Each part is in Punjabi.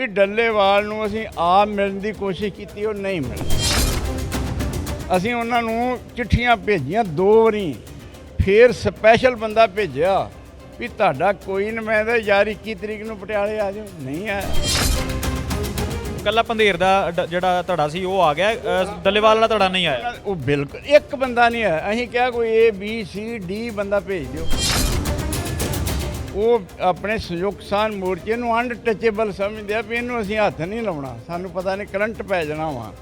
ਵੀ ਡੱਲੇਵਾਲ ਨੂੰ ਅਸੀਂ ਆਪ ਮਿਲਣ ਦੀ ਕੋਸ਼ਿਸ਼ ਕੀਤੀ ਉਹ ਨਹੀਂ ਮਿਲੇ। ਅਸੀਂ ਉਹਨਾਂ ਨੂੰ ਚਿੱਠੀਆਂ ਭੇਜੀਆਂ ਦੋ ਵਾਰੀ। ਫੇਰ ਸਪੈਸ਼ਲ ਬੰਦਾ ਭੇਜਿਆ ਵੀ ਤੁਹਾਡਾ ਕੋਈ ਨੁਮਾਇੰਦਾ ਯਾਰ 21 ਤਰੀਕ ਨੂੰ ਪਟਿਆਲੇ ਆ ਜਾਓ ਨਹੀਂ ਆਇਆ। ਕੱਲਾ ਪੰਧੇਰ ਦਾ ਡ- ਜਿਹੜਾ ਧੜਾ ਸੀ ਉਹ ਆ ਗਿਆ। ਅ, ਡੱਲੇਵਾਲ ਵਾਲਾ ਧੜਾ ਨਹੀਂ ਆਇਆ। ਉਹ ਬਿਲਕੁਲ ਇੱਕ ਬੰਦਾ ਨਹੀਂ ਹੈ ਅਸੀਂ ਕਿਹਾ ਕੋਈ A B C D ਬੰਦਾ ਭੇਜ ਦਿਓ। ਉਹ ਆਪਣੇ ਸੰਯੁਕਤ ਸਾਨ ਮੋਰਚੇ ਨੂੰ ਅਨਟਚੇਬਲ ਸਮਝਦੇ ਆ ਵੀ ਇਹਨੂੰ ਅਸੀਂ ਹੱਥ ਨਹੀਂ ਲਾਉਣਾ। ਸਾਨੂੰ ਪਤਾ ਨਹੀਂ ਕਰੰਟ ਪੈ ਜਾਣਾ ਵਾ।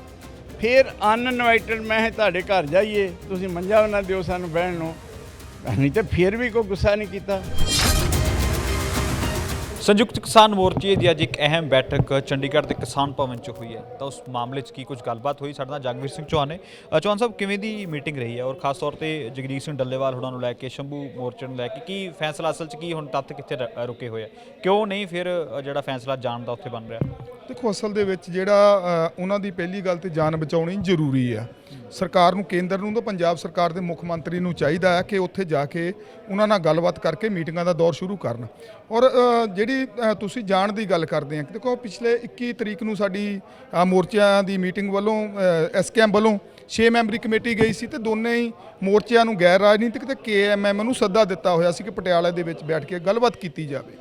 ਫਿਰ ਅਨਇਨਵਾਈਟਡ ਮੈਂ ਤੁਹਾਡੇ ਘਰ ਜਾਈਏ। ਤੁਸੀਂ ਮੰਜਾ ਨਾ ਦਿਓ ਸਾਨੂੰ ਬਹਿਣ ਨੂੰ। ਨਹੀਂ ਤੇ ਫਿਰ ਵੀ ਕੋਈ ਗੁੱਸਾ ਨਹੀਂ ਕੀਤਾ। ਸੰਯੁਕਤ ਕਿਸਾਨ ਮੋਰਚੇ ਦੀ ਅੱਜ ਇੱਕ ਅਹਿਮ ਬੈਠਕ ਚੰਡੀਗੜ੍ਹ ਦੇ ਕਿਸਾਨ ਭਵਨ 'ਚ ਹੋਈ ਹੈ। ਤਾਂ ਉਸ ਮਾਮਲੇ 'ਚ ਕੀ ਕੁਝ ਗੱਲਬਾਤ ਹੋਈ? ਸਾਡੇ ਨਾਲ ਜਗਵੀਰ ਸਿੰਘ ਚੌਹਾਨ ਨੇ। ਅ, ਚੌਹਾਨ ਸਾਹਿਬ ਕਿਵੇਂ ਦੀ ਮੀਟਿੰਗ ਰਹੀ ਹੈ? ਔਰ ਖਾਸ ਤੌਰ ਤੇ ਜਗਜੀਤ ਸਿੰਘ ਡੱਲੇਵਾਲ ਹੁਣਾਂ ਨੂੰ ਲੈ ਕੇ ਸ਼ੰਭੂ ਮੋਰਚੇ ਨੂੰ ਲੈ ਕੇ ਕੀ ਫੈਸਲਾ ਅਸਲ 'ਚ ਕੀ ਹੁਣ ਤੱਤ ਕਿੱਥੇ ਰ- ਅ, ਰੁਕੇ ਹੋਏ ਆ? ਕਿਉਂ ਨਹੀਂ ਫਿਰ ਅ, ਜਿਹੜਾ ਫੈਸਲਾ ਜਾਣ ਦਾ ਉੱਥੇ ਬਣ ਰਿਹਾ? ਦੇਖੋ ਅਸਲ ਦੇ ਵਿੱਚ ਜਿਹੜਾ ਅ, ਉਹਨਾਂ ਦੀ ਪਹਿਲੀ ਗੱਲ ਤੇ ਜਾਨ ਬਚਾਉਣੀ ਜ਼ਰੂਰੀ ਆ। ਸਰਕਾਰ ਨੂੰ ਕੇਂਦਰ ਨੂੰ ਤਾਂ ਪੰਜਾਬ ਸਰਕਾਰ ਦੇ ਮੁੱਖ ਮੰਤਰੀ ਨੂੰ ਚਾਹੀਦਾ ਹੈ ਕਿ ਉੱਥੇ ਜਾ ਕੇ ਉਹਨਾਂ ਨਾਲ ਗੱਲਬਾਤ ਕਰਕੇ ਮੀਟਿੰਗਾਂ ਦਾ ਦੌਰ ਸ਼ੁਰੂ ਕਰਨ। ਔਰ ਅ, ਜਿਹੜੀ ਅ, ਤੁਸੀਂ ਜਾਣ ਦੀ ਗੱਲ ਕਰਦੇ ਆ। ਦੇਖੋ ਪਿਛਲੇ 21 ਤਰੀਕ ਨੂੰ ਸਾਡੀ ਮੋਰਚਿਆਂ ਦੀ ਮੀਟਿੰਗ ਵੱਲੋਂ ਐਸਕੇਐਮ ਵੱਲੋਂ 6 ਮੈਂਬਰੀ ਕਮੇਟੀ ਗਈ ਸੀ ਤੇ ਦੋਨੇ ਹੀ ਮੋਰਚਿਆਂ ਨੂੰ ਗੈਰ ਰਾਜਨੀਤਿਕ ਤੇ ਕੇਐਮਐਮ ਨੂੰ ਸੱਦਾ ਦਿੱਤਾ ਹੋਇਆ ਸੀ ਕਿ ਪਟਿਆਲਾ ਦੇ ਵਿੱਚ ਬੈਠ ਕੇ ਗੱਲਬਾਤ ਕੀਤੀ ਜਾਵੇ।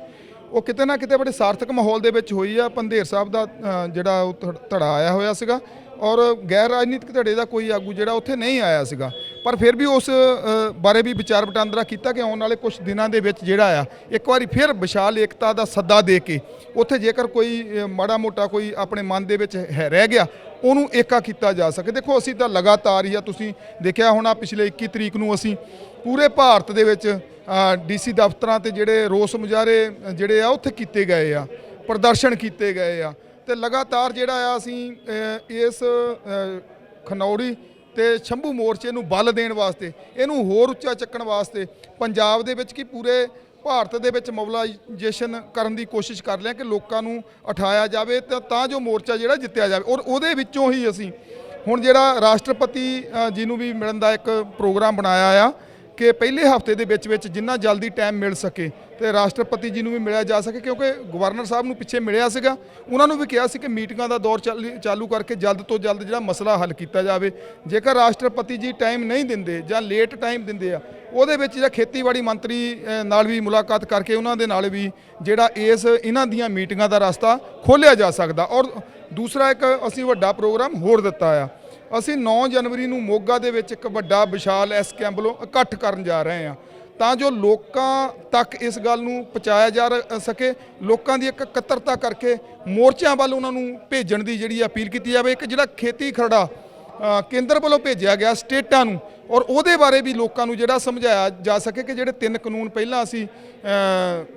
ਉਹ ਕਿਤੇ ਨਾ ਕਿਤੇ ਬੜੇ ਸਾਰਥਕ ਮਾਹੌਲ ਦੇ ਵਿੱਚ ਹੋਈ ਆ। ਪੰਧੇਰ ਸਾਹਿਬ ਦਾ ਜਿਹੜਾ ਉਹ ਧੜ- ਧੜਾ ਆਇਆ ਹੋਇਆ ਸੀਗਾ ਔਰ ਗੈਰ ਰਾਜਨੀਤਿਕ ਧੜੇ ਦਾ ਕੋਈ ਆਗੂ ਜਿਹੜਾ ਉੱਥੇ ਨਹੀਂ ਆਇਆ ਸੀਗਾ। ਪਰ ਫਿਰ ਵੀ ਉਸ ਬਾਰੇ ਵੀ ਵਿਚਾਰ ਵਟਾਂਦਰਾ ਕੀਤਾ ਕਿ ਆਉਣ ਵਾਲੇ ਕੁਝ ਦਿਨਾਂ ਦੇ ਵਿੱਚ ਜਿਹੜਾ ਆ ਇੱਕ ਵਾਰੀ ਫਿਰ ਵਿਸ਼ਾਲ ਏਕਤਾ ਦਾ ਸੱਦਾ ਦੇ ਕੇ ਉੱਥੇ ਜੇਕਰ ਕੋਈ ਮਾੜਾ ਮੋਟਾ ਕੋਈ ਆਪਣੇ ਮਨ ਦੇ ਵਿੱਚ ਹੈ ਰਹਿ ਗਿਆ ਉਹਨੂੰ ਏਕਾ ਕੀਤਾ ਜਾ ਸਕੇ। ਦੇਖੋ ਅਸੀਂ ਤਾਂ ਲਗਾਤਾਰ ਹੀ ਆ ਤੁਸੀਂ ਦੇਖਿਆ ਹੋਣਾ ਪਿਛਲੇ 21 ਤਰੀਕ ਨੂੰ ਅਸੀਂ ਪੂਰੇ ਭਾਰਤ ਦੇ ਵਿੱਚ ਡੀਸੀ ਦਫ਼ਤਰਾਂ ਤੇ ਜਿਹੜੇ ਰੋਸ ਮੁਜ਼ਾਹਰੇ ਜਿਹੜੇ ਆ ਉੱਥੇ ਕੀਤੇ ਗਏ ਆ ਪ੍ਰਦਰਸ਼ਨ ਕੀਤੇ ਗਏ ਆ। ਤੇ ਲਗਾਤਾਰ ਜਿਹੜਾ ਆ ਅਸੀਂ ਇਸ ਅ, ਖਨੌਰੀ ਤੇ ਸ਼ੰਭੂ ਮੋਰਚੇ ਨੂੰ ਬਲ ਦੇਣ ਵਾਸਤੇ, ਇਹਨੂੰ ਹੋਰ ਉੱਚਾ ਚੱਕਣ ਵਾਸਤੇ ਪੰਜਾਬ ਦੇ ਵਿੱਚ ਕੀ ਪੂਰੇ ਭਾਰਤ ਦੇ ਵਿੱਚ ਮੋਬਲਾਈਜੇਸ਼ਨ ਕਰਨ ਦੀ ਕੋਸ਼ਿਸ਼ ਕਰ ਲਿਆ ਕਿ ਲੋਕਾਂ ਨੂੰ ਉਠਾਇਆ ਜਾਵੇ ਤਾਂ ਜੋ ਮੋਰਚਾ ਜਿਹੜਾ ਜਿੱਤਿਆ ਜਾਵੇ। ਔਰ ਉਹਦੇ ਵਿੱਚੋਂ ਹੀ ਅਸੀਂ ਹੁਣ ਜਿਹੜਾ ਰਾਸ਼ਟਰਪਤੀ ਜੀ ਨੂੰ ਵੀ ਮਿਲਣ ਦਾ ਇੱਕ ਪ੍ਰੋਗਰਾਮ ਬਣਾਇਆ ਆ ਕਿ ਪਹਿਲੇ ਹਫ਼ਤੇ ਦੇ ਵਿੱਚ ਵਿੱਚ ਜਿੰਨਾ ਜਲਦੀ ਟਾਈਮ ਮਿਲ ਸਕੇ ਤੇ ਰਾਸ਼ਟਰਪਤੀ ਜੀ ਨੂੰ ਵੀ ਮਿਲਿਆ ਜਾ ਸਕੇ, ਕਿਉਂਕਿ ਗਵਰਨਰ ਸਾਹਿਬ ਨੂੰ ਪਿੱਛੇ ਮਿਲਿਆ ਸੀਗਾ। ਉਹਨਾਂ ਨੂੰ ਵੀ ਕਿਹਾ ਸੀ ਕਿ ਮੀਟਿੰਗਾਂ ਦਾ ਦੌਰ ਚੱਲ- ਚਾਲੂ ਕਰਕੇ ਜਲਦ ਤੋਂ ਜਲਦ ਜਿਹੜਾ ਮਸਲਾ ਹੱਲ ਕੀਤਾ ਜਾਵੇ। ਜੇਕਰ ਰਾਸ਼ਟਰਪਤੀ ਜੀ ਟਾਈਮ ਨਹੀਂ ਦਿੰਦੇ ਜਾਂ ਲੇਟ ਟਾਈਮ ਦਿੰਦੇ ਆ, ਉਹਦੇ ਵਿੱਚ ਜਿਹੜਾ ਖੇਤੀਬਾੜੀ ਮੰਤਰੀ ਨਾਲ ਵੀ ਮੁਲਾਕਾਤ ਕਰਕੇ ਉਹਨਾਂ ਦੇ ਨਾਲ ਵੀ ਜਿਹੜਾ ਇਸ ਇਹਨਾਂ ਦੀਆਂ ਮੀਟਿੰਗਾਂ ਦਾ ਰਸਤਾ ਖੋਲ੍ਹਿਆ ਜਾ ਸਕਦਾ। ਔਰ ਦੂਸਰਾ ਇੱਕ ਅਸੀਂ ਵੱਡਾ ਪ੍ਰੋਗਰਾਮ ਹੋਰ ਦਿੱਤਾ ਆ। ਅਸੀਂ 9 ਜਨਵਰੀ ਨੂੰ ਮੋਗਾ ਦੇ ਵਿੱਚ ਇੱਕ ਵੱਡਾ ਵਿਸ਼ਾਲ ਐਸ ਕੈਂਪ ਵੱਲੋਂ ਇਕੱਠ ਕਰਨ ਜਾ ਰਹੇ ਹਾਂ। ਤਾਂ ਜੋ ਲੋਕਾਂ ਤੱਕ ਇਸ ਗੱਲ ਨੂੰ ਪਹੁੰਚਾਇਆ ਜਾ ਸਕੇ, ਲੋਕਾਂ ਦੀ ਇੱਕ ਇਕੱਤਰਤਾ ਕਰਕੇ ਮੋਰਚਿਆਂ ਵੱਲ ਉਹਨਾਂ ਨੂੰ ਭੇਜਣ ਦੀ ਜਿਹੜੀ ਅਪੀਲ ਕੀਤੀ ਜਾਵੇ। ਇੱਕ ਜਿਹੜਾ ਖੇਤੀ ਖਰੜਾ ਕੇਂਦਰ ਵੱਲੋਂ ਭੇਜਿਆ ਗਿਆ ਸਟੇਟਾਂ ਨੂੰ ਔਰ ਉਹਦੇ ਬਾਰੇ ਵੀ ਲੋਕਾਂ ਨੂੰ ਜਿਹੜਾ ਸਮਝਾਇਆ ਜਾ ਸਕੇ ਕਿ ਜਿਹੜੇ ਤਿੰਨ ਕਾਨੂੰਨ ਪਹਿਲਾਂ ਅਸੀਂ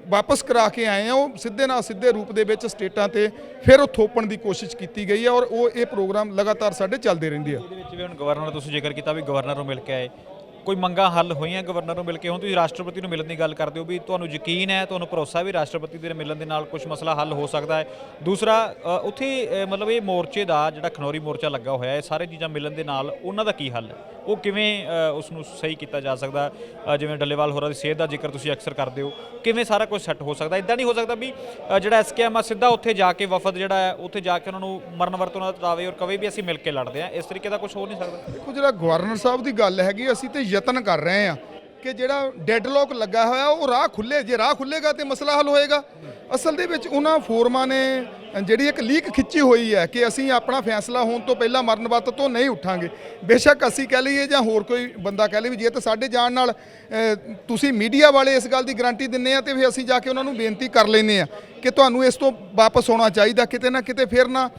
ਵਾਪਸ ਕਰਾ ਕੇ ਆਏ ਆ ਉਹ ਸਿੱਧੇ ਨਾਲ ਸਿੱਧੇ ਰੂਪ ਦੇ ਵਿੱਚ ਸਟੇਟਾਂ ਤੇ ਫਿਰ ਉਹ ਥੋਪਣ ਦੀ ਕੋਸ਼ਿਸ਼ ਕੀਤੀ ਗਈ ਹੈ ਔਰ ਉਹ ਇਹ ਪ੍ਰੋਗਰਾਮ ਲਗਾਤਾਰ ਸਾਡੇ ਚੱਲਦੇ ਰਹਿੰਦੇ ਆ। ਇਹਦੇ ਵਿੱਚ ਵੀ ਹੁਣ ਗਵਰਨਰ ਤੁਸੀਂ ਜ਼ਿਕਰ ਕੀਤਾ ਵੀ ਗਵਰਨਰ ਨੂੰ ਮਿਲ ਕੇ ਆਏ। ਕੋਈ ਮੰਗਾਂ ਹੱਲ ਹੋਈਆਂ ਗਵਰਨਰ ਨੂੰ ਮਿਲ ਕੇ? ਹੁਣ ਤੁਸੀਂ ਰਾਸ਼ਟਰਪਤੀ ਨੂੰ ਮਿਲਣ ਦੀ ਗੱਲ ਕਰਦੇ ਹੋ ਵੀ ਤੁਹਾਨੂੰ ਯਕੀਨ ਹੈ, ਤੁਹਾਨੂੰ ਭਰੋਸਾ ਵੀ ਰਾਸ਼ਟਰਪਤੀ ਦੇ ਮਿਲਣ ਦੇ ਨਾਲ ਕੁਝ ਮਸਲਾ ਹੱਲ ਹੋ ਸਕਦਾ ਹੈ। ਦੂਸਰਾ ਉੱਥੇ ਮਤਲਬ ਇਹ ਮੋਰਚੇ ਦਾ ਜਿਹੜਾ ਖਨੌਰੀ ਮੋਰਚਾ ਲੱਗਾ ਹੋਇਆ ਹੈ ਇਹ ਸਾਰੇ ਚੀਜ਼ਾਂ ਮਿਲਣ ਦੇ ਨਾਲ ਉਹਨਾਂ ਦਾ ਕੀ ਹੱਲ ਹੈ? ਉਹ ਕਿਵੇਂ ਅ, ਉਸ ਨੂੰ ਸਹੀ ਕੀਤਾ ਜਾ ਸਕਦਾ? ਜਿਵੇਂ ਡੱਲੇਵਾਲ ਹੋਰਾਂ ਦੀ ਸਿਹਤ ਦਾ ਜ਼ਿਕਰ ਤੁਸੀਂ ਅਕਸਰ ਕਰਦੇ ਹੋ। ਕਿਵੇਂ ਸਾਰਾ ਕੁਝ ਸੈੱਟ ਹੋ ਸਕਦਾ? ਇਦਾਂ ਨਹੀਂ ਹੋ ਸਕਦਾ ਵੀ ਅ, ਜਿਹੜਾ ਐਸਕੇਐਮ ਆ ਸਿੱਧਾ ਉੱਥੇ ਜਾ ਕੇ ਵਫਦ ਜਿਹੜਾ ਹੈ ਉੱਥੇ ਜਾ ਕੇ ਉਹਨਾਂ ਨੂੰ ਮਰਨ ਵਰਤੋਂ ਨਾਲ ਤਾਵੇ ਔਰ ਕਵੇ ਵੀ ਅਸੀਂ ਮਿਲ ਕੇ ਲੜਦੇ ਹਾਂ। ਇਸ ਤਰੀਕੇ ਦਾ ਕੁਝ ਹੋ ਨਹੀਂ ਸਕਦਾ? ਦੇਖੋ ਜਿਹੜਾ ਗਵਰਨਰ ਸਾਹਿਬ ਦੀ ਗੱਲ ਹੈਗੀ ਅਸੀਂ ਤੇ ਯਤਨ ਕਰ ਰਹੇ ਹਾਂ ਕਿ ਜਿਹੜਾ ਡੈਡਲੌਕ ਲੱਗਾ ਹੋਇਆ ਉਹ ਰਾਹ ਖੁੱਲੇ ਜੇ ਰਾਹ ਖੁੱਲੇਗਾ ਤੇ ਮਸਲਾ ਹੱਲ ਹੋਏਗਾ। ਅਸਲ ਦੇ ਵਿੱਚ ਉਹਨਾਂ ਫੋਰਮਾਂ ਨੇ ਜਿਹੜੀ ਇੱਕ ਲੀਕ ਖਿੱਚੀ ਹੋਈ ਹੈ ਕਿ ਅਸੀਂ ਆਪਣਾ ਫੈਸਲਾ ਹੋਣ ਤੋਂ ਪਹਿਲਾਂ ਮਰਨ ਵਰਤ ਤੋਂ ਨਹੀਂ ਉੱਠਾਂਗੇ। ਬੇਸ਼ੱਕ ਅਸੀਂ ਕਹਿ ਲਈਏ ਜਾਂ ਹੋਰ ਕੋਈ ਬੰਦਾ ਕਹਿ ਲੇ ਜੇ ਤਾਂ ਸਾਡੇ ਜਾਣ ਨਾਲ ਤੁਸੀਂ ਮੀਡੀਆ ਵਾਲੇ ਇਸ ਗੱਲ ਦੀ ਗਾਰੰਟੀ ਦਿੰਨੇ ਆ ਤੇ ਫਿਰ ਅਸੀਂ ਜਾ ਕੇ ਉਹਨਾਂ ਨੂੰ ਬੇਨਤੀ ਕਰ ਲੈਨੇ ਆ ਕਿ ਤੁਹਾਨੂੰ ਇਸ ਤੋਂ ਵਾਪਸ ਆਉਣਾ ਚਾਹੀਦਾ, ਕਿਤੇ ਨਾ ਕਿਤੇ ਫਿਰ ਨਾ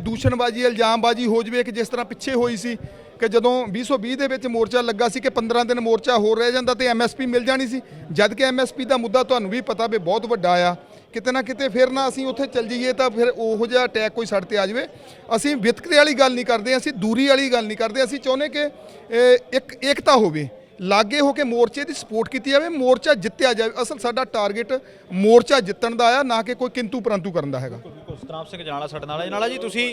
ਦੂਸ਼ਣਬਾਜ਼ੀ, ਇਲਜ਼ਾਮਬਾਜ਼ੀ ਹੋ ਜਵੇ ਕਿ ਜਿਸ ਤਰ੍ਹਾਂ ਪਿੱਛੇ ਹੋਈ ਸੀ ਕਿ ਜਦੋਂ 2020 ਦੇ ਵਿੱਚ ਮੋਰਚਾ ਲੱਗਾ ਸੀ ਕਿ 15 ਦਿਨ ਮੋਰਚਾ ਹੋਰ ਰਹਿ ਜਾਂਦਾ ਤੇ ਐਮਐਸਪੀ ਮਿਲ ਜਾਣੀ ਸੀ। ਜਦ ਕਿ ਐਮਐਸਪੀ ਦਾ ਮੁੱਦਾ ਤੁਹਾਨੂੰ ਵੀ ਪਤਾ ਵੀ ਬਹੁਤ ਵੱਡਾ ਆ। ਕਿਤੇ ਨਾ ਕਿਤੇ ਫਿਰ ਨਾ ਅਸੀਂ ਉੱਥੇ ਚੱਲ ਜਾਈਏ ਤਾਂ ਫਿਰ ਉਹੋ ਜਿਹਾ ਅਟੈਕ ਕੋਈ ਸਾਡੇ ਤੇ ਆ ਜਾਵੇ। ਅਸੀਂ ਵਿਤਕਰੇ ਵਾਲੀ ਗੱਲ ਨਹੀਂ ਕਰਦੇ ਅਸੀਂ ਦੂਰੀ ਵਾਲੀ ਗੱਲ ਨਹੀਂ ਕਰਦੇ ਅਸੀਂ ਚਾਹੁੰਦੇ ਕਿ ਇਹ ਇੱਕ ਏਕਤਾ ਹੋਵੇ। ਲਾਗੇ ਹੋ ਕੇ ਮੋਰਚੇ ਦੀ ਸਪੋਰਟ ਕੀਤੀ ਜਾਵੇ ਮੋਰਚਾ ਜਿੱਤਿਆ ਜਾਵੇ। ਅਸਲ ਸਾਡਾ ਟਾਰਗੇਟ ਮੋਰਚਾ ਜਿੱਤਣ ਦਾ ਆ ਨਾ ਕਿ ਕੋਈ ਕਿੰਤੂ ਪਰੰਤੂ ਕਰਨ ਦਾ ਹੈਗਾ। ਬਿਲਕੁਲ ਸਤਨਾਮ ਸਿੰਘ ਜਨਾਲਾ ਸਾਡੇ ਨਾਲ ਹੈ ਜਨਾਲਾ ਜੀ ਤੁਸੀਂ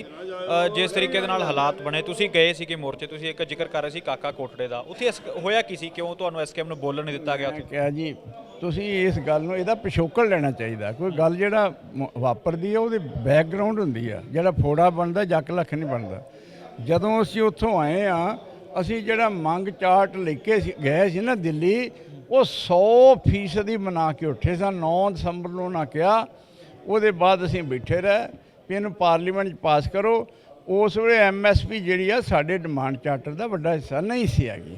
ਜਿਸ ਤਰੀਕੇ ਦੇ ਨਾਲ ਹਾਲਾਤ ਬਣੇ ਤੁਸੀਂ ਗਏ ਸੀਗੇ ਮੋਰਚੇ ਤੁਸੀਂ ਇੱਕ ਜ਼ਿਕਰ ਕਰ ਰਹੇ ਸੀ ਕਾਕਾ ਕੋਟੜੇ ਦਾ। ਉੱਥੇ ਇਸ- ਹੋਇਆ ਕੀ ਸੀ? ਕਿਉਂ ਤੁਹਾਨੂੰ ਐਸਕੇਐਮ ਨੂੰ ਬੋਲਣ ਨਹੀਂ ਦਿੱਤਾ ਗਿਆ ਕਿਹਾ ਜੀ ਤੁਸੀਂ ਇਸ ਗੱਲ ਨੂੰ, ਇਹਦਾ ਪਿਛੋਕੜ ਲੈਣਾ ਚਾਹੀਦਾ। ਕੋਈ ਗੱਲ ਜਿਹੜਾ ਵਾਪਰਦੀ ਹੈ ਉਹਦੇ ਬੈਕਗ੍ਰਾਉਂਡ ਹੁੰਦੀ ਆ। ਜਿਹੜਾ ਫੋੜਾ ਬਣਦਾ, ਜੱਕ ਲੱਖ ਨਹੀਂ ਬਣਦਾ। ਜਦੋਂ ਅਸੀਂ ਉੱਥੋਂ ਆਏ ਆ, ਅਸੀਂ ਜਿਹੜਾ ਮੰਗ ਚਾਰਟ ਲੈ ਕੇ ਸੀ- ਗਏ ਸੀ ਨਾ ਦਿੱਲੀ, ਉਹ 100% ਦੀ ਮਨਾ ਕੇ ਉੱਠੇ ਸਨ 9 ਦਸੰਬਰ ਨੂੰ ਨਾ ਕਿਹਾ, ਉਹਦੇ ਬਾਅਦ ਅਸੀਂ ਬੈਠੇ ਰਹੇ, ਵੀ ਇਹਨੂੰ ਪਾਰਲੀਮੈਂਟ 'ਚ ਪਾਸ ਕਰੋ। ਉਸ ਵੇਲੇ ਐਮਐਸਪੀ ਜਿਹੜੀ ਆ, ਸਾਡੇ ਡਿਮਾਂਡ ਚਾਰਟਰ ਦਾ ਵੱਡਾ ਹਿੱਸਾ ਨਹੀਂ ਸੀ ਹੈਗੀ।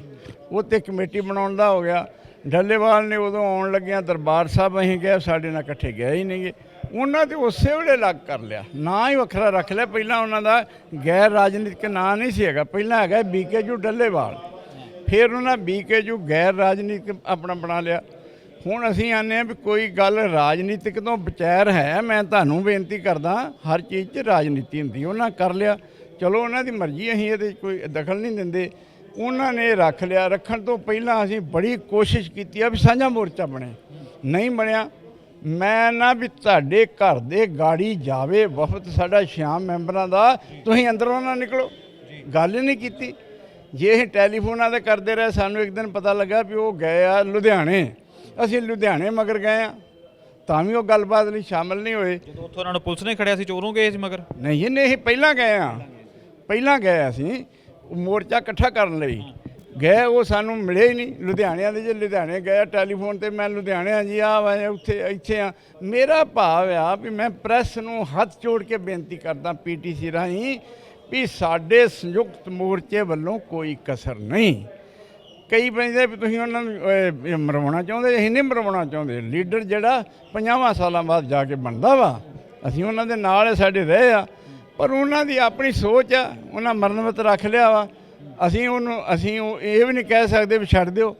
ਉਹ ਤੇ ਕਮੇਟੀ ਬਣਾਉਣ ਦਾ ਹੋ ਗਿਆ। ਡੱਲੇਵਾਲ ਨੇ ਉਦੋਂ ਆਉਣ ਲੱਗਿਆਂ ਦਰਬਾਰ ਸਾਹਿਬ ਅਸੀਂ ਗਏ ਸਾਡੇ ਨਾਲ ਇਕੱਠੇ ਗਏ ਹੀ ਨਹੀਂਗੇ। ਉਹਨਾਂ ਤੇ ਉਸੇ ਵੇਲੇ ਲੱਗ ਕਰ ਲਿਆ। ਨਾਂ ਹੀ ਵੱਖਰਾ ਰੱਖ ਲਿਆ। ਪਹਿਲਾਂ ਉਹਨਾਂ ਦਾ ਗੈਰ ਰਾਜਨੀਤਿਕ ਨਾਂ ਨਹੀਂ ਸੀ ਹੈਗਾ। ਪਹਿਲਾਂ ਹੈਗਾ ਬੀਕੇਜੂ ਡੱਲੇਵਾਲ। ਫਿਰ ਉਹਨਾਂ ਬੀਕੇਜੂ ਗੈਰ ਰਾਜਨੀਤਿਕ ਆਪਣਾ ਬਣਾ ਲਿਆ। ਹੁਣ ਅਸੀਂ ਆਨੇ ਆ ਵੀ ਕੋਈ ਗੱਲ ਰਾਜਨੀਤਿਕ ਤੋਂ ਬਚੈਰ ਹੈ, ਮੈਂ ਤੁਹਾਨੂੰ ਬੇਨਤੀ ਕਰਦਾ, ਹਰ ਚੀਜ਼ 'ਚ ਰਾਜਨੀਤੀ ਹੁੰਦੀ ਉਹਨਾਂ ਕਰ ਲਿਆ। ਚਲੋ, ਉਹਨਾਂ ਦੀ ਮਰਜ਼ੀ, ਅਸੀਂ ਇਹਦੇ 'ਚ ਕੋਈ ਦਖਲ ਨਹੀਂ ਦਿੰਦੇ। ਉਹਨਾਂ ਨੇ ਰੱਖ ਲਿਆ। ਰੱਖਣ ਤੋਂ ਪਹਿਲਾਂ ਅਸੀਂ ਬੜੀ ਕੋਸ਼ਿਸ਼ ਕੀਤੀ ਆ ਵੀ ਸਾਂਝਾ ਮੋਰਚਾ ਬਣੇ। ਨਹੀਂ ਬਣਿਆ। ਮੈਂ ਨਾ ਵੀ ਤੁਹਾਡੇ ਘਰ ਦੇ ਗਾੜੀ ਜਾਵੇ ਵਫਦ ਸਾਡਾ ਸ਼ਾਮ ਮੈਂਬਰਾਂ ਦਾ ਤੁਸੀਂ ਅੰਦਰੋਂ ਨਾ ਨਿਕਲੋ। ਗੱਲ ਹੀ ਨਹੀਂ ਕੀਤੀ। ਜੇ ਇਹ ਟੈਲੀਫੋਨਾਂ ਤੇ ਕਰਦੇ ਰਹੇ ਸਾਨੂੰ ਇੱਕ ਦਿਨ ਪਤਾ ਲੱਗਾ ਵੀ ਉਹ ਗਏ ਆ ਲੁਧਿਆਣੇ। ਅਸੀਂ ਲੁਧਿਆਣੇ ਮਗਰ ਗਏ ਆ। ਤਾਂ ਵੀ ਉਹ ਗੱਲਬਾਤ ਲਈ ਸ਼ਾਮਲ ਨਹੀਂ ਹੋਏ। ਜਦੋਂ ਉੱਥੋਂ ਉਹਨਾਂ ਨੂੰ ਪੁਲਿਸ ਨੇ ਖੜਿਆ ਸੀ ਚੋਰੋਂ ਗਏ ਸੀ ਮਗਰ? ਨਹੀਂ ਨਹੀਂ ਪਹਿਲਾਂ ਗਏ ਆ। ਪਹਿਲਾਂ ਗਏ ਅਸੀਂ। ਮੋਰਚਾ ਇਕੱਠਾ ਕਰਨ ਲਈ। ਗਏ ਉਹ ਸਾਨੂੰ ਮਿਲੇ ਹੀ ਨਹੀਂ। ਲੁਧਿਆਣਿਆਂ ਦੇ ਜੇ ਲੁਧਿਆਣੇ ਗਏ ਟੈਲੀਫੋਨ ਤੇ ਮੈਂ ਲੁਧਿਆਣੇ ਜੀ ਆ ਵਾ ਉੱਥੇ ਇੱਥੇ ਆ। ਮੇਰਾ ਭਾਵ ਆ ਵੀ ਮੈਂ ਪ੍ਰੈਸ ਨੂੰ ਹੱਥ ਜੋੜ ਕੇ ਬੇਨਤੀ ਕਰਦਾ ਪੀਟੀਸੀ ਰਾਹੀਂ ਵੀ ਸਾਡੇ ਸੰਯੁਕਤ ਮੋਰਚੇ ਵੱਲੋਂ ਕੋਈ ਕਸਰ ਨਹੀਂ। ਕਈ ਬੰਦੇ ਵੀ ਤੁਸੀਂ ਉਹਨਾਂ ਨੂੰ ਅਹ, ਮਰਵਾਉਣਾ ਚਾਹੁੰਦੇ ਅਸੀਂ ਨਹੀਂ ਮਰਵਾਉਣਾ ਚਾਹੁੰਦੇ। ਲੀਡਰ ਜਿਹੜਾ 50 ਸਾਲਾਂ ਬਾਅਦ ਜਾ ਕੇ ਬਣਦਾ ਵਾ। ਅਸੀਂ ਉਹਨਾਂ ਦੇ ਨਾਲ ਸਾਡੇ ਰਹੇ ਆ। ਪਰ ਉਹਨਾਂ ਦੀ ਆਪਣੀ ਸੋਚ ਆ, ਉਹਨਾਂ ਮਰਨਵਤ ਰੱਖ ਲਿਆ ਵਾ। ਅਸੀਂ ਉਹਨੂੰ, ਅਸੀਂ ਉਹ ਇਹ ਵੀ ਨਹੀਂ ਕਹਿ ਸਕਦੇ ਵੀ ਛੱਡ ਦਿਓ।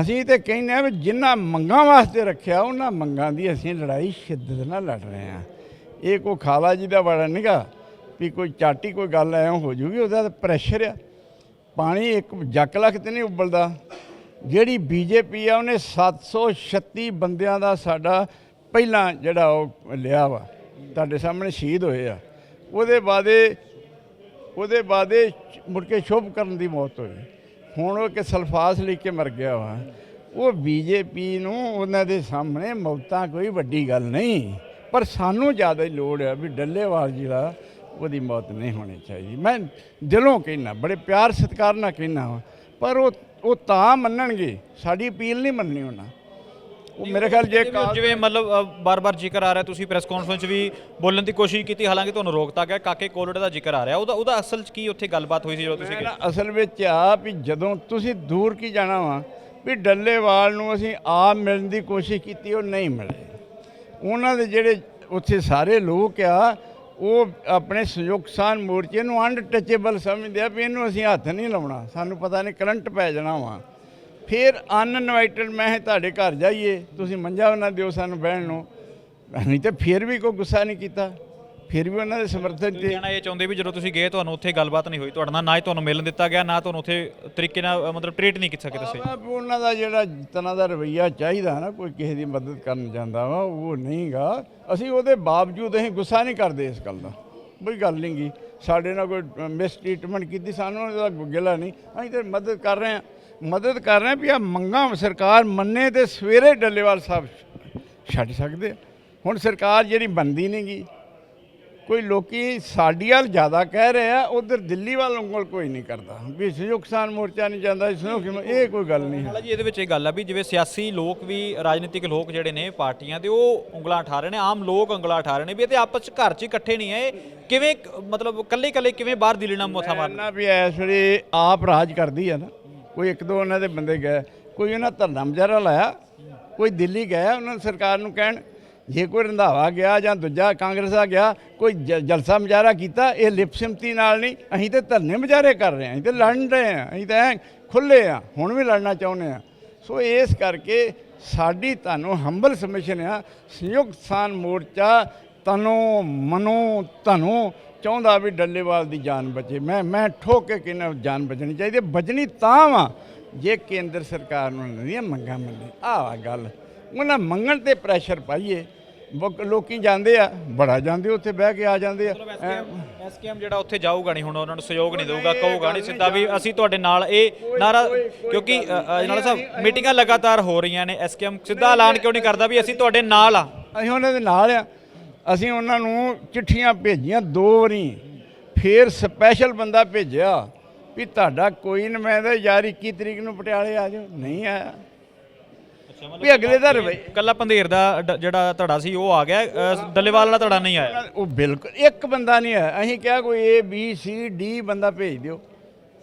ਅਸੀਂ ਤੇ ਕਹਿੰਦੇ ਆ ਵੀ ਜਿਨ੍ਹਾਂ ਮੰਗਾਂ ਵਾਸਤੇ ਰੱਖਿਆ, ਉਹਨਾਂ ਮੰਗਾਂ ਦੀ ਅਸੀਂ ਲੜਾਈ ਸ਼ਿੱਦਤ ਨਾਲ ਲੜ ਰਹੇ ਆ ਇਹ ਕੋਈ ਖਾਲਾ ਜੀ ਦਾ ਬੜਾ ਨਿਗਾ ਵੀ ਕੋਈ ਚਾਟੀ ਕੋਈ ਗੱਲ ਐ ਹੋ ਜੂਗੀ, ਉਹਦਾ ਤਾਂ ਪ੍ਰੈਸ਼ਰ ਆ। ਪਾਣੀ ਇੱਕ ਜੱਕ ਲੱਖ ਤੇ ਨਹੀਂ ਉਬਲਦਾ। ਜਿਹੜੀ ਬੀਜੇਪੀ ਆ, ਉਹਨੇ 736 ਬੰਦਿਆਂ ਦਾ ਸਾਡਾ ਪਹਿਲਾਂ ਜਿਹੜਾ ਉਹ ਲਿਆ ਵਾ, ਤੁਹਾਡੇ ਸਾਹਮਣੇ ਸ਼ਹੀਦ ਹੋਏ ਆ। ਉਹਦੇ ਬਾਅਦੇ ਉਹਦੇ ਬਾਅਦੇ ਮੁੜ ਕੇ ਸ਼ੁਭ ਕਰਨ ਦੀ ਮੌਤ ਹੋਈ। ਹੁਣ ਉਹ ਕਿ ਸਲਫਾਸ ਲੈ ਕੇ ਮਰ ਗਿਆ ਵਾ। ਉਹ ਬੀਜੇਪੀ ਨੂੰ ਉਹਨਾਂ ਦੇ ਸਾਹਮਣੇ ਮੌਤਾਂ ਕੋਈ ਵੱਡੀ ਗੱਲ ਨਹੀਂ। ਪਰ ਸਾਨੂੰ ਜ਼ਿਆਦਾ ਹੀ ਲੋੜ ਆ ਵੀ ਡੱਲੇਵਾਲ ਜਿਹੜਾ ਉਹਦੀ ਮੌਤ ਨਹੀਂ ਹੋਣੀ ਚਾਹੀਦੀ। ਮੈਂ ਦਿਲੋਂ ਕਹਿਣਾ ਬੜੇ ਪਿਆਰ ਸਤਿਕਾਰ ਨਾਲ ਕਹਿਣਾ ਵਾ। ਪਰ ਉਹ ਉਹ ਤਾਂ ਮੰਨਣਗੇ। ਸਾਡੀ ਅਪੀਲ ਨਹੀਂ ਮੰਨਣੀ ਉਹਨਾਂ। ਉਹ ਮੇਰੇ ਖਿਆਲ ਜੇ ਕਾਲ ਜਿਵੇਂ ਮਤਲਬ ਬਾਰ-ਬਾਰ ਜ਼ਿਕਰ ਆ ਰਿਹਾ ਤੁਸੀਂ ਪ੍ਰੈਸ ਕਾਨਫਰੰਸ ਵੀ ਬੋਲਣ ਦੀ ਕੋਸ਼ਿਸ਼ ਕੀਤੀ ਹਾਲਾਂਕਿ ਤੁਹਾਨੂੰ ਰੋਕਤਾ ਗਿਆ ਕਾਕੇ ਕੋਲਡ ਦਾ ਜ਼ਿਕਰ ਆ ਰਿਹਾ। ਉਹਦਾ ਉਹਦਾ ਅਸਲ 'ਚ ਕੀ ਉੱਥੇ ਗੱਲਬਾਤ ਹੋਈ ਸੀ ਜਦੋਂ ਤੁਸੀਂ ਮੈਂ ਨਾ ਅਸਲ ਵਿੱਚ ਆ ਵੀ ਜਦੋਂ ਤੁਸੀਂ ਦੂਰ ਕੀ ਜਾਣਾ ਵਾ ਵੀ ਡੱਲੇਵਾਲ ਨੂੰ ਅਸੀਂ ਆਪ ਮਿਲਣ ਦੀ ਕੋਸ਼ਿਸ਼ ਕੀਤੀ ਉਹ ਨਹੀਂ ਮਿਲੇ। ਉਹਨਾਂ ਦੇ ਜਿਹੜੇ ਉੱਥੇ ਸਾਰੇ ਲੋਕ ਆ ਉਹ ਆਪਣੇ ਸੰਯੁਕਤ ਕਿਸਾਨ ਮੋਰਚੇ ਨੂੰ ਅਨਟੱਚੇਬਲ ਸਮਝਦੇ ਆ ਵੀ ਇਹਨੂੰ ਅਸੀਂ ਹੱਥ ਨਹੀਂ ਲਾਉਣਾ। ਸਾਨੂੰ ਪਤਾ ਨਹੀਂ ਕਰੰਟ ਪੈ ਜਾਣਾ ਵਾ। ਫਿਰ ਅਨਇਨਵਾਈਟਡ ਮੈਂ ਤੁਹਾਡੇ ਘਰ ਜਾਈਏ ਤੁਸੀਂ ਮੰਜਾ ਨਾ ਦਿਓ ਸਾਨੂੰ ਬਹਿਣ ਨੂੰ। ਨਹੀਂ ਤੇ ਫਿਰ ਵੀ ਕੋਈ ਗੁੱਸਾ ਨਹੀਂ ਕੀਤਾ। ਫਿਰ ਵੀ ਉਹਨਾਂ ਦੇ ਸਮਰਥਨ 'ਤੇ ਕਹਿਣਾ ਇਹ ਚਾਹੁੰਦੇ ਵੀ ਜਦੋਂ ਤੁਸੀਂ ਗਏ ਤੁਹਾਨੂੰ ਉੱਥੇ ਗੱਲਬਾਤ ਨਹੀਂ ਹੋਈ। ਤੁਹਾਡੇ ਨਾਲ ਨਾ ਹੀ ਤੁਹਾਨੂੰ ਮਿਲਣ ਦਿੱਤਾ ਗਿਆ ਨਾ ਤੁਹਾਨੂੰ ਉੱਥੇ ਤਰੀਕੇ ਨਾਲ ਮਤਲਬ ਟ੍ਰੀਟ ਨਹੀਂ ਕੀਤਾ ਵੀ ਉਹਨਾਂ ਦਾ ਜਿਹੜਾ ਜਿਤਨਾ ਦਾ ਰਵਈਆ ਚਾਹੀਦਾ ਨਾ ਕੋਈ ਕਿਸੇ ਦੀ ਮਦਦ ਕਰਨ ਜਾਂਦਾ ਵਾ ਉਹ ਨਹੀਂਗਾ। ਅਸੀਂ ਉਹਦੇ ਬਾਵਜੂਦ ਅਸੀਂ ਗੁੱਸਾ ਨਹੀਂ ਕਰਦੇ ਇਸ ਗੱਲ ਦਾ। ਕੋਈ ਗੱਲ ਨਹੀਂ ਗੀ ਸਾਡੇ ਨਾਲ ਕੋਈ ਮਿਸ ਟ੍ਰੀਟਮੈਂਟ ਕੀਤੀ ਸਾਨੂੰ ਉਹਦਾ ਗਿਲਾ ਨਹੀਂ। ਅਸੀਂ ਤੇ ਮਦਦ ਕਰ ਰਹੇ ਹਾਂ। ਮਦਦ ਕਰ ਰਹੇ ਵੀ ਆ ਮੰਗਾਂ ਸਰਕਾਰ ਮੰਨੇ ਤੇ ਸਵੇਰੇ ਡੱਲੇਵਾਲ ਸਾਹਿਬ ਛੱਡ ਸਕਦੇ। ਹੁਣ ਸਰਕਾਰ ਜਿਹੜੀ ਬੰਦੀ ਨਹੀਂ ਗੀ ਕੋਈ ਲੋਕੀ ਸਾਡੀ ਵੱਲ ਜ਼ਿਆਦਾ ਕਹਿ ਰਹੇ ਆ ਉਧਰ ਦਿੱਲੀ ਵੱਲ ਉਂਗਲ ਕੋਈ ਨਹੀਂ ਕਰਦਾ। ਵੀ ਸੰਯੁਕਤ ਕਿਸਾਨ ਮੋਰਚਾ ਨਹੀਂ ਜਾਂਦਾ ਸੰਯੁਕਤ ਮੋ- ਇਹ ਕੋਈ ਗੱਲ ਨਹੀਂ ਹੈ। ਜੀ ਇਹਦੇ ਵਿੱਚ ਇਹ ਗੱਲ ਆ ਵੀ ਜਿਵੇਂ ਸਿਆਸੀ ਲੋਕ ਵੀ ਰਾਜਨੀਤਿਕ ਲੋਕ ਜਿਹੜੇ ਨੇ ਪਾਰਟੀਆਂ ਦੇ ਉਹ ਉਂਗਲਾਂ ਉਠਾ ਰਹੇ ਨੇ ਆਮ ਲੋਕ ਉਂਗਲਾਂ ਉਠਾ ਰਹੇ ਨੇ ਵੀ ਇਹ ਤੇ ਆਪਸ ਚ ਘਰ ਚ ਇਕੱਠੇ ਨਹੀਂ ਇਹ ਕਿਵੇਂ ਮਤਲਬ ਕੱਲੇ ਕੱਲੇ ਕਿਵੇਂ ਬਾਹਰ ਦਿੱਲੀ ਨਾਲ ਮੋਥਾ ਮਾਰਨ? ਨਾ ਵੀ ਇਸ ਵੇਲੇ ਆਪ ਰਾਜ ਕਰਦੀ ਆ ਨਾ। ਕੋਈ ਇੱਕ ਦੋ ਉਹਨਾਂ ਦੇ ਬੰਦੇ ਗਏ, ਕੋਈ ਉਹਨਾਂ ਧਰਨਾ ਮੁਜ਼ਾਹਰਾ ਲਾਇਆ, ਕੋਈ ਦਿੱਲੀ ਗਿਆ ਉਹਨਾਂ ਨੂੰ ਸਰਕਾਰ ਨੂੰ ਕਹਿਣ, ਜੇ ਕੋਈ ਰੰਧਾਵਾ ਗਿਆ ਜਾਂ ਦੂਜਾ ਕਾਂਗਰਸ ਆ ਗਿਆ, ਕੋਈ ਜ- ਜਲਸਾ ਮੁਜ਼ਾਹਰਾ ਕੀਤਾ, ਇਹ ਲਿਪਸਿਮਤੀ ਨਾਲ ਨਹੀਂ, ਅਸੀਂ ਤੇ ਧਰਨੇ ਮੁਜ਼ਾਹਰੇ ਕਰ ਰਹੇ ਹਾਂ, ਅਸੀਂ ਤੇ ਲੜਨ ਰਹੇ ਹਾਂ, ਅਸੀਂ ਤਾਂ ਐਂ ਖੁੱਲੇ ਆ ਹੁਣ ਵੀ ਲੜਨਾ ਚਾਹੁੰਦੇ ਆ ਸੋ ਇਸ ਕਰਕੇ ਸਾਡੀ ਤੁਹਾਨੂੰ ਹੰਬਲ ਸਬਮਿਸ਼ਨ ਆ, ਸੰਯੁਕਤ ਕਿਸਾਨ ਮੋਰਚਾ ਤਨੋ ਮਨੋ ਤੁਹਾਨੂੰ ਚਾਹੁੰਦਾ ਵੀ ਡੱਲੇਵਾਲ ਦੀ ਜਾਨ ਬਚੇ। ਮੈਂ ਮੈਂ ਠੋਕ ਕੇ ਕਹਿੰਦਾ ਜਾਨ ਬਚਣੀ ਚਾਹੀਦੀ ਹੈ। ਬਚਣੀ ਤਾਂ ਵਾ ਜੇ ਕੇਂਦਰ ਸਰਕਾਰ ਨੂੰ ਦੀਆਂ ਮੰਗਾਂ ਮੰਨੇ ਆਹ ਗੱਲ। ਉਹਨਾਂ ਮੰਗਣ ਤੇ ਪ੍ਰੈਸ਼ਰ ਪਾਈਏ। ਲੋਕੀ ਜਾਂਦੇ ਆ ਬੜਾ ਜਾਂਦੇ ਉੱਥੇ ਬਹਿ ਕੇ ਆ ਜਾਂਦੇ ਆ। ਐਸਕੇਐਮ ਜਿਹੜਾ ਉੱਥੇ ਜਾਊਗਾ ਨਹੀਂ ਹੁਣ ਉਹਨਾਂ ਨੂੰ ਸਹਿਯੋਗ ਨਹੀਂ ਦੇਊਗਾ ਕਹੂਗਾ ਨਹੀਂ ਸਿੱਧਾ ਵੀ ਅਸੀਂ ਤੁਹਾਡੇ ਨਾਲ ਇਹ ਨਾਰਾ ਕਿਉਂਕਿ ਜਨਾਲਾ ਸਾਹਿਬ ਮੀਟਿੰਗਾਂ ਲਗਾਤਾਰ ਹੋ ਰਹੀਆਂ ਨੇ ਐਸਕੇਐਮ ਸਿੱਧਾ ਐਲਾਨ ਕਿਉਂ ਨਹੀਂ। ਕਰਦਾ ਵੀ ਅਸੀਂ ਤੁਹਾਡੇ ਨਾਲ ਆ? ਅਸੀਂ ਉਹਨਾਂ ਦੇ ਨਾਲ ਆ। ਅਸੀਂ ਉਹਨਾਂ ਨੂੰ ਚਿੱਠੀਆਂ ਭੇਜੀਆਂ ਦੋ ਵਾਰੀ। ਫੇਰ ਸਪੈਸ਼ਲ ਬੰਦਾ ਭੇਜਿਆ ਵੀ ਤੁਹਾਡਾ ਕੋਈ ਨੁਮਾਇੰਦਾ ਯਾਰ 21 ਤਰੀਕ ਨੂੰ ਪਟਿਆਲੇ ਆ ਜਾਓ। ਨਹੀਂ ਆਇਆ। ਵੀ ਅਗਲੇ ਦਾ ਰਵਈ ਕੱਲਾ ਪੰਧੇਰ ਦਾ ਜਿਹੜਾ ਧੜਾ ਸੀ ਉਹ ਆ ਗਿਆ। ਅ, ਡੱਲੇਵਾਲ ਵਾਲਾ ਧੜਾ ਨਹੀਂ ਆਇਆ। ਉਹ ਬਿਲਕੁਲ ਇੱਕ ਬੰਦਾ ਨਹੀਂ ਆਇਆ। ਅਸੀਂ ਕਿਹਾ ਕੋਈ ਏ ਬੀ ਸੀ ਡੀ ਬੰਦਾ ਭੇਜ ਦਿਓ।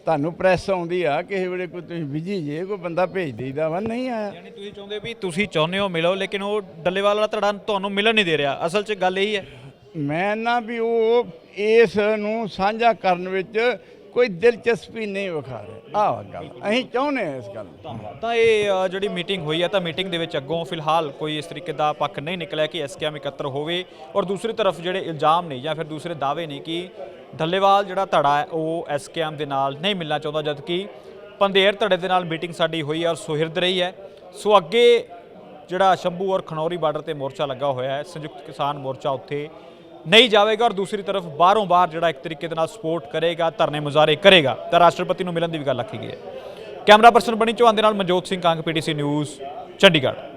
ਤੁਹਾਨੂੰ ਪ੍ਰੈਸ ਆਉਂਦੀ ਆ ਕਿਸੇ ਵੇਲੇ ਕੋਈ ਤੁਸੀਂ ਬਿਜ਼ੀ ਜੇ ਕੋਈ ਬੰਦਾ ਭੇਜ ਦੇਈਦਾ ਵਾ ਨਹੀਂ ਆਇਆ। ਯਾਨੀ ਤੁਸੀਂ ਚਾਹੁੰਦੇ ਵੀ ਤੁਸੀਂ ਚਾਹੁੰਦੇ ਹੋ ਮਿਲੋ ਲੇਕਿਨ ਉਹ ਡੱਲੇਵਾਲ ਵਾਲਾ ਧੜਾ ਤੁਹਾਨੂੰ ਮਿਲਣ ਨਹੀਂ ਦੇ ਰਿਹਾ। ਅਸਲ 'ਚ ਗੱਲ ਇਹੀ ਹੈ। ਮੈਂ ਨਾ ਵੀ ਉਹ ਇਸ ਨੂੰ ਸਾਂਝਾ ਕਰਨ ਵਿੱਚ ਕੋਈ ਦਿਲਚਸਪੀ ਨਹੀਂ ਵਿਖਾ ਰਹੇ। ਆਹ ਗੱਲ। ਅਸੀਂ ਚਾਹੁੰਦੇ ਹਾਂ ਇਸ ਗੱਲ ਨੂੰ। ਤਾਂ ਇਹ ਅ, ਜਿਹੜੀ ਮੀਟਿੰਗ ਹੋਈ ਹੈ ਤਾਂ ਮੀਟਿੰਗ ਦੇ ਵਿੱਚ ਅੱਗੋਂ ਫਿਲਹਾਲ ਕੋਈ ਇਸ ਤਰੀਕੇ ਦਾ ਪੱਖ ਨਹੀਂ ਨਿਕਲਿਆ ਕਿ ਐਸਕੇਐਮ ਇਕੱਤਰ ਹੋਵੇ। ਔਰ ਦੂਸਰੀ ਤਰਫ ਜਿਹੜੇ ਇਲਜ਼ਾਮ ਨੇ ਜਾਂ ਫਿਰ ਦੂਸਰੇ ਦਾਅਵੇ ਨੇ ਕਿ ਢੱਲੇਵਾਲ ਜਿਹੜਾ ਧੜਾ ਹੈ ਉਹ ਐਸਕੇਐਮ ਦੇ ਨਾਲ ਨਹੀਂ ਮਿਲਣਾ ਚਾਹੁੰਦਾ ਜਦਕਿ ਪੰਧੇਰ ਧੜੇ ਦੇ ਨਾਲ ਮੀਟਿੰਗ ਸਾਡੀ ਹੋਈ ਹੈ ਔਰ ਸੁਹਿਰਦ ਰਹੀ ਹੈ। ਸੋ ਅੱਗੇ ਜਿਹੜਾ ਸ਼ੰਭੂ ਔਰ ਖਨੌਰੀ ਬਾਰਡਰ ਤੇ ਮੋਰਚਾ ਲੱਗਾ ਹੋਇਆ ਹੈ ਸੰਯੁਕਤ ਕਿਸਾਨ ਮੋਰਚਾ ਉੱਥੇ ਨਹੀਂ ਜਾਵੇਗਾ ਔਰ ਦੂਸਰੀ ਤਰਫ ਬਾਹਰੋਂ ਬਾਹਰ ਜਿਹੜਾ ਇੱਕ ਤਰੀਕੇ ਦੇ ਨਾਲ ਸਪੋਰਟ ਕਰੇਗਾ, ਧਰਨੇ ਮੁਜ਼ਾਹਰੇ ਕਰੇਗਾ, ਤਾਂ ਰਾਸ਼ਟਰਪਤੀ ਨੂੰ ਮਿਲਣ ਦੀ ਵੀ ਗੱਲ ਆਖੀ ਗਈ ਹੈ। ਕੈਮਰਾ ਪਰਸਨ ਬਣੀ ਚੌਹਾਨ ਦੇ ਨਾਲ ਮਨਜੋਤ ਸਿੰਘ ਕੰਗ ਪੀਟੀਸੀ ਨਿਊਜ਼, ਚੰਡੀਗੜ੍ਹ।